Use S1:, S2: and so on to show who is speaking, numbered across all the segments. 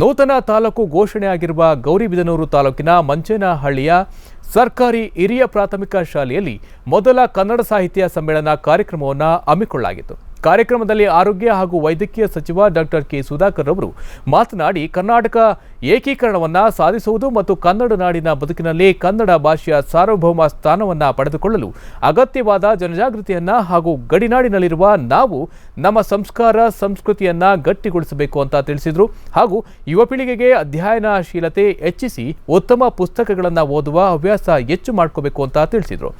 S1: ನೂತನ ತಾಲೂಕು ಘೋಷಣೆಯಾಗಿರುವ ಗೌರಿಬಿದನೂರು ತಾಲೂಕಿನ ಮಂಚೇನಹಳ್ಳಿಯ ಸರ್ಕಾರಿ ಹಿರಿಯ ಪ್ರಾಥಮಿಕ ಶಾಲೆಯಲ್ಲಿ ಮೊದಲ ಕನ್ನಡ ಸಾಹಿತ್ಯ ಸಮ್ಮೇಳನ ಕಾರ್ಯಕ್ರಮವನ್ನು ಹಮ್ಮಿಕೊಳ್ಳಲಾಗಿತ್ತು. ಕಾರ್ಯಕ್ರಮದಲ್ಲಿ ಆರೋಗ್ಯ ಹಾಗೂ ವೈದ್ಯಕೀಯ ಸಚಿವ ಡಾಕ್ಟರ್ ಕೆ ಸುಧಾಕರ್ ಅವರು ಮಾತನಾಡಿ, ಕರ್ನಾಟಕ ಏಕೀಕರಣವನ್ನು ಸಾಧಿಸುವುದು ಮತ್ತು ಕನ್ನಡ ನಾಡಿನ ಬದುಕಿನಲ್ಲಿ ಕನ್ನಡ ಭಾಷೆಯ ಸಾರ್ವಭೌಮ ಸ್ಥಾನವನ್ನು ಪಡೆದುಕೊಳ್ಳಲು ಅಗತ್ಯವಾದ ಜನಜಾಗೃತಿಯನ್ನು ಹಾಗೂ ಗಡಿನಾಡಿನಲ್ಲಿರುವ ನಾವು ನಮ್ಮ ಸಂಸ್ಕಾರ, ಸಂಸ್ಕೃತಿಯನ್ನು ಗಟ್ಟಿಗೊಳಿಸಬೇಕು ಅಂತ ತಿಳಿಸಿದರು ಹಾಗೂ ಯುವ ಪೀಳಿಗೆಗೆ ಅಧ್ಯಯನಶೀಲತೆ ಹೆಚ್ಚಿಸಿ ಉತ್ತಮ ಪುಸ್ತಕಗಳನ್ನು ಓದುವ ಹವ್ಯಾಸ ಹೆಚ್ಚು ಮಾಡ್ಕೋಬೇಕು ಅಂತ ತಿಳಿಸಿದರು.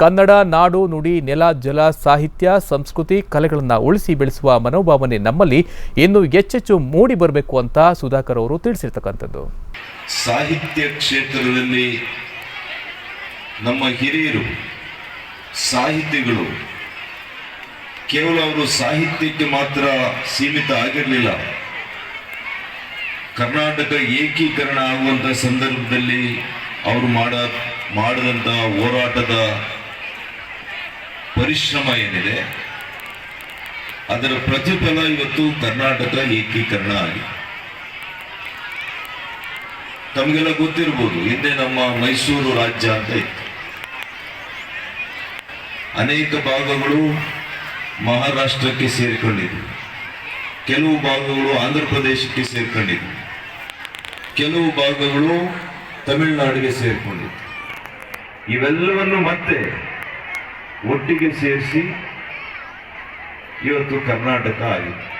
S1: ಕನ್ನಡ, ನಾಡು, ನುಡಿ, ನೆಲ, ಜಲ, ಸಾಹಿತ್ಯ, ಸಂಸ್ಕೃತಿ ಕಲೆಗಳನ್ನು ಉಳಿಸಿ ಬೆಳೆಸುವ ಮನೋಭಾವನೆ ನಮ್ಮಲ್ಲಿ ಇನ್ನೂ ಹೆಚ್ಚೆಚ್ಚು ಮೂಡಿ ಬರಬೇಕು ಅಂತ ಸುಧಾಕರ್ ಅವರು ತಿಳಿಸಿರ್ತಕ್ಕಂಥದ್ದು.
S2: ಸಾಹಿತ್ಯ ಕ್ಷೇತ್ರದಲ್ಲಿ ನಮ್ಮ ಹಿರಿಯರು, ಸಾಹಿತಿಗಳು ಕೇವಲ ಅವರು ಸಾಹಿತ್ಯಕ್ಕೆ ಮಾತ್ರ ಸೀಮಿತ ಆಗಿರಲಿಲ್ಲ. ಕರ್ನಾಟಕ ಏಕೀಕರಣ ಆಗುವಂಥ ಸಂದರ್ಭದಲ್ಲಿ ಅವರು ಮಾಡ ಮಾಡಿದಂಥ ಹೋರಾಟದ ಪರಿಶ್ರಮ ಏನಿದೆ, ಅದರ ಪ್ರತಿಫಲ ಇವತ್ತು ಕರ್ನಾಟಕ ಏಕೀಕರಣ ಆಗಿದೆ. ತಮಗೆಲ್ಲ ಗೊತ್ತಿರ್ಬೋದು, ಹಿಂದೆ ನಮ್ಮ ಮೈಸೂರು ರಾಜ್ಯ ಅಂತ ಇತ್ತು. ಅನೇಕ ಭಾಗಗಳು ಮಹಾರಾಷ್ಟ್ರಕ್ಕೆ ಸೇರಿಕೊಂಡಿದ್ವು. ಕೆಲವು ಭಾಗಗಳು ಆಂಧ್ರ ಪ್ರದೇಶಕ್ಕೆ ಸೇರ್ಕೊಂಡಿದ್ವು. ಕೆಲವು ಭಾಗಗಳು ತಮಿಳುನಾಡಿಗೆ ಸೇರ್ಕೊಂಡಿದ್ವು. ಇವೆಲ್ಲವನ್ನು ಮತ್ತೆ ಒಟ್ಟಿಗೆ ಸೇರಿಸಿ ಇವತ್ತು ಕರ್ನಾಟಕ ಆಗಿದೆ